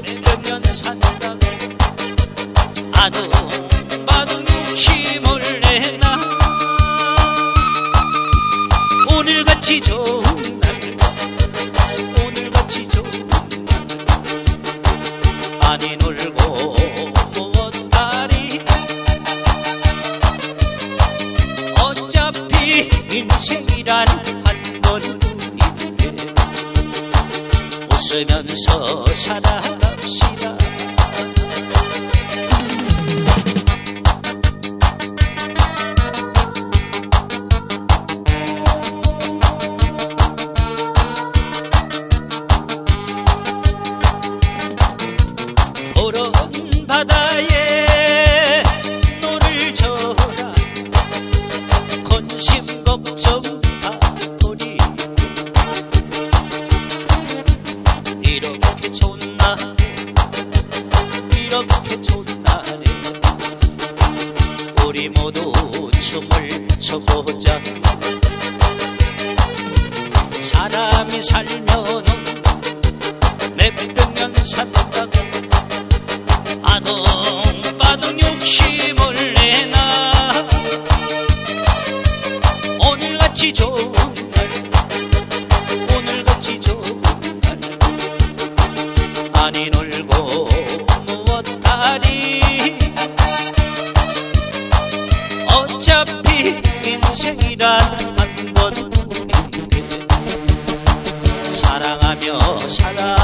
몇백 년 산다네 아도 봐도 무심한 웃으면서 살아갑시다 바다에 춤을 춰보자. 사람이 살면 어차피 인생이란 한번 사랑하며 살아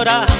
llorar